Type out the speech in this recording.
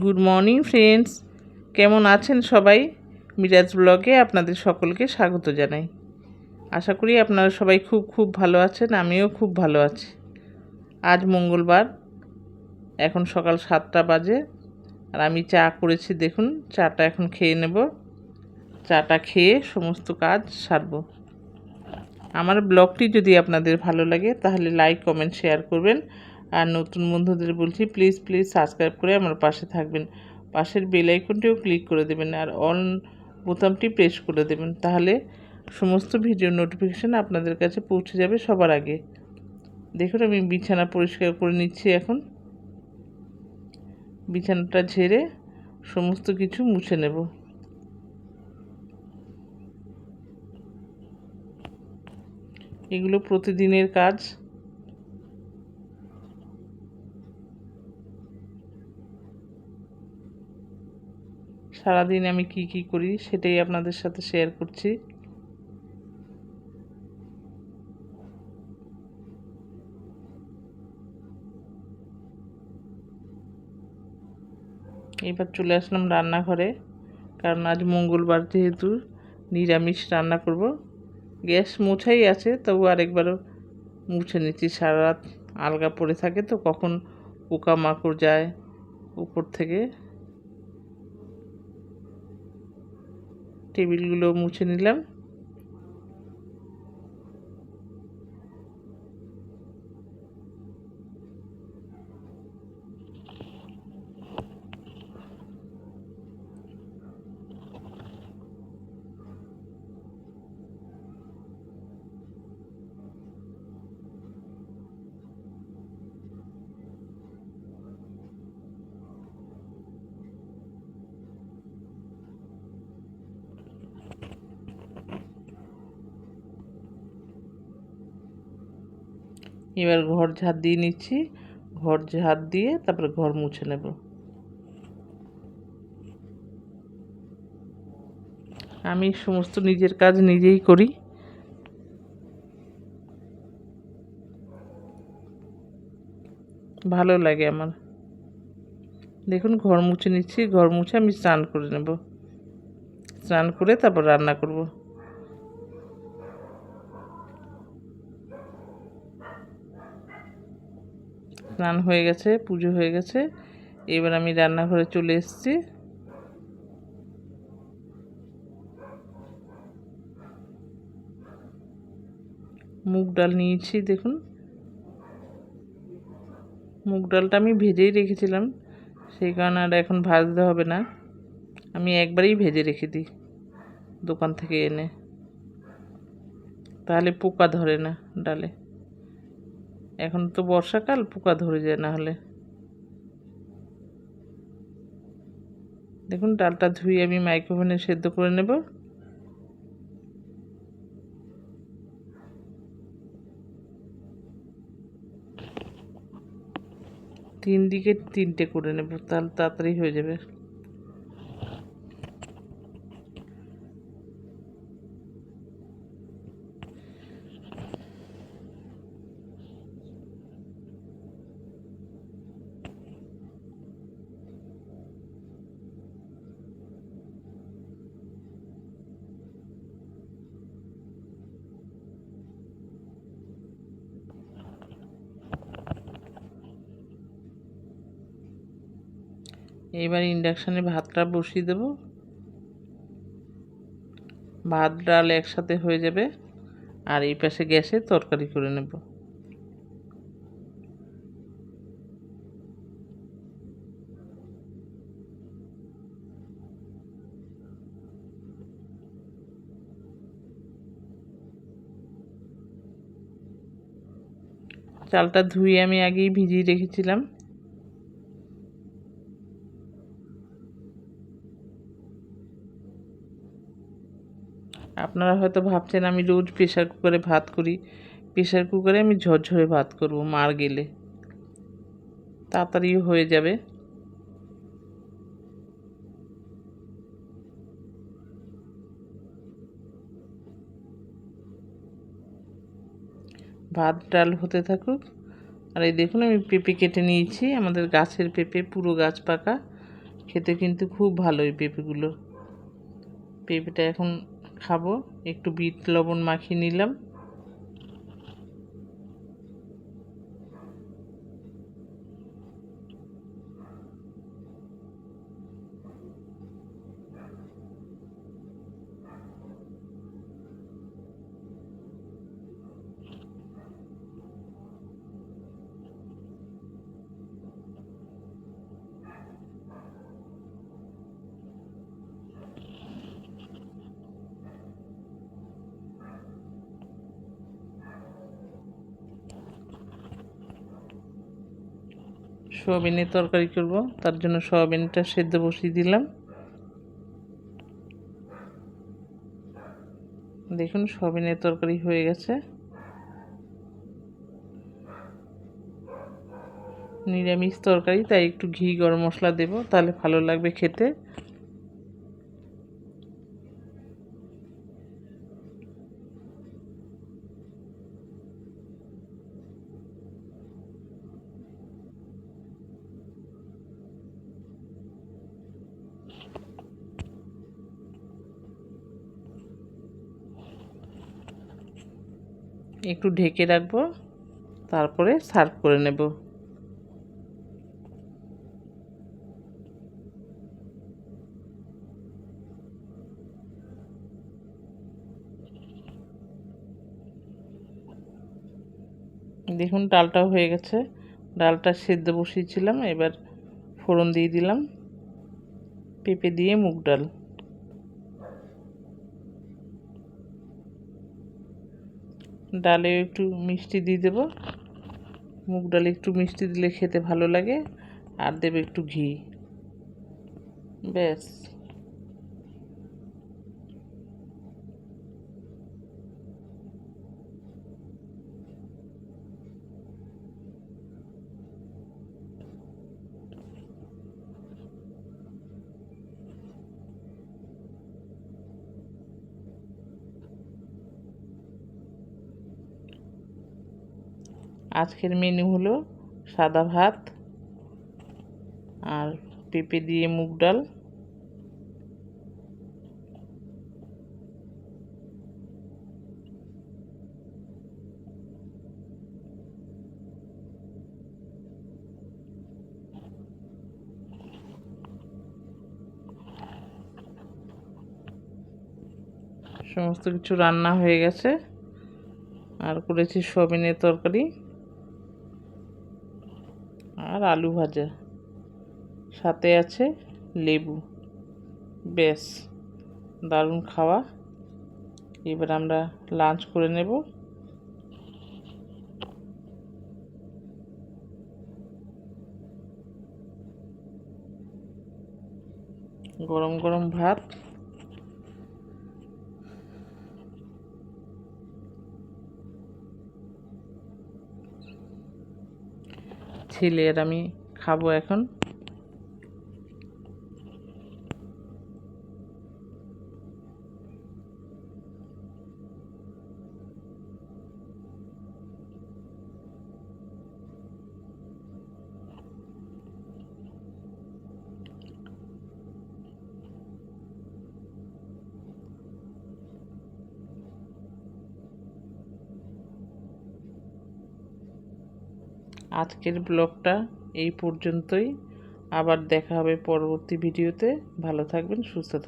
Good morning friends কেমন আছেন সবাই? মিরাজ ব্লগে আপনাদের সকলকে স্বাগত জানাই। আশা করি আপনারা সবাই খুব খুব ভালো আছেন, আমিও খুব ভালো আছি। আজ মঙ্গলবার, এখন সকাল সাতটা বাজে, আর আমি চা করেছি, দেখুন, চাটা এখন খেয়ে নেব। চাটা খেয়ে সমস্ত কাজ সারবো। আমার ব্লগটি যদি আপনাদের ভালো লাগে, তাহলে লাইক কমেন্ট শেয়ার করবেন। আর নতুন বন্ধুদের বলছি প্লিজ প্লিজ সাবস্ক্রাইব করে আমার পাশে থাকবেন। পাশের বেল আইকনটিও ক্লিক করে দেবেন আর অন বোতামটি প্রেস করে দেবেন, তাহলে সমস্ত ভিডিও নোটিফিকেশান আপনাদের কাছে পৌঁছে যাবে সবার আগে। দেখুন, আমি বিছানা পরিষ্কার করে নিচ্ছি এখন। বিছানাটা ঝেড়ে সমস্ত কিছু মুছে নেব। এগুলো প্রতিদিনের কাজ। সারাদিন আমি কি কি করি সেটাই আপনাদের সাথে শেয়ার করছি। এবার চলে আসলাম রান্নাঘরে, কারণ আজ মঙ্গলবার যেহেতু নিরামিষ রান্না করব। গ্যাস মোছাই আছে, তবু আরেকবারও মুছে নিচ্ছি। সারা রাত আলগা পড়ে থাকে তো কখন পোকামাকড় যায় উপর থেকে। টেবিলগুলো মুছে নিলাম। এবার ঘর ঝাড় দিয়ে নিচ্ছি। ঘর ঝাড় দিয়ে তারপরে ঘর মুছে নেব। আমি সমস্ত নিজের কাজ নিজেই করি। ভালো লাগে আমার। দেখুন, ঘর মুছে নিচ্ছি। ঘর মুছে আমি স্নান করে নেব। স্নান করে তারপর রান্না করব। স্নান হয়ে গেছে, পুজো হয়ে গেছে। এবার আমি রান্নাঘরে চলে এসেছি। মুগ ডাল নিয়েছি, দেখুন। মুগ ডালটা আমি ভেজেই রেখেছিলাম, সেই কারণে আর এখন ভাজতে হবে না। আমি একবারেই ভেজে রেখে দিই দোকান থেকে এনে। তাহলে পোকা ধরে না ডালে। এখন তো বর্ষাকাল, পোকা ধরে যায় না হলে দেখুন, ডালটা ধুয়ে আমি মাইক্রোওভেনে সেদ্ধ করে নেব। তিন দিকে তিনটে করে নেব, তাহলে তাড়াতাড়ি হয়ে যাবে। এবার ইন্ডাকশানে ভাতটা বসিয়ে দেব। ভাত, ডাল একসাথে হয়ে যাবে। আর এই পাশে গ্যাসে তরকারি করে নেব। চালটা ধুয়ে আমি আগেই ভিজিয়ে রেখেছিলাম। আপনারা হয়তো ভাবছেন আমি রোজ প্রেশার কুকারে ভাত করি। প্রেশার কুকারে আমি ঝরঝরে ভাত করব, মার গেলে। তাড়াতাড়িও হয়ে যাবে। ভাত, ডাল হতে থাকুক। আর এই দেখুন, আমি পেঁপে কেটে নিয়েছি। আমাদের গাছের পেঁপে, পুরো গাছ পাকা। খেতে কিন্তু খুব ভালো এই পেঁপেগুলো। পেঁপেটা এখন খাব। একটু বিট লবণ মাখিয়ে নিলাম। সোয়াবিনের তরকারি করব। তার জন্য সোয়াবিনটা সেদ্ধ বসিয়ে দিলাম। দেখুন, সোয়াবিনের তরকারি হয়ে গেছে। নিরামিষ তরকারি, তাই একটু ঘি, গরম মশলা দেব, তাহলে ভালো লাগবে খেতে। একটু ঢেকে রাখব, তারপরে সার্ভ করে নেব। দেখুন, ডালটাও হয়ে গেছে। ডালটা সেদ্ধ বসিয়েছিলাম, এবার ফোড়ন দিয়ে দিলাম। পেঁপে দিয়ে মুগ ডাল। ডালে একটু মিষ্টি দিয়ে দেবো। মুগ ডালে একটু মিষ্টি দিলে খেতে ভালো লাগে, আর দেবে একটু ঘি। ব্যাস। আজকের মেনু হলো সাদা ভাত আর পেঁপে দিয়ে মুগ ডাল। সমস্ত কিছু রান্না হয়ে গেছে। আর করেছি সবিনের তরকারি। আর আলু ভাজা। সাথে আছে লেবু। বেশ দারুণ খাওয়া। এবার আমরা লাঞ্চ করে নেব। গরম গরম ভাত। ছেলে আর আমি খাব এখন। আজকের ব্লগটা এই পর্যন্তই। আবার দেখা হবে পরবর্তী ভিডিওতে। ভালো থাকবেন সুস্থ থাকবেন।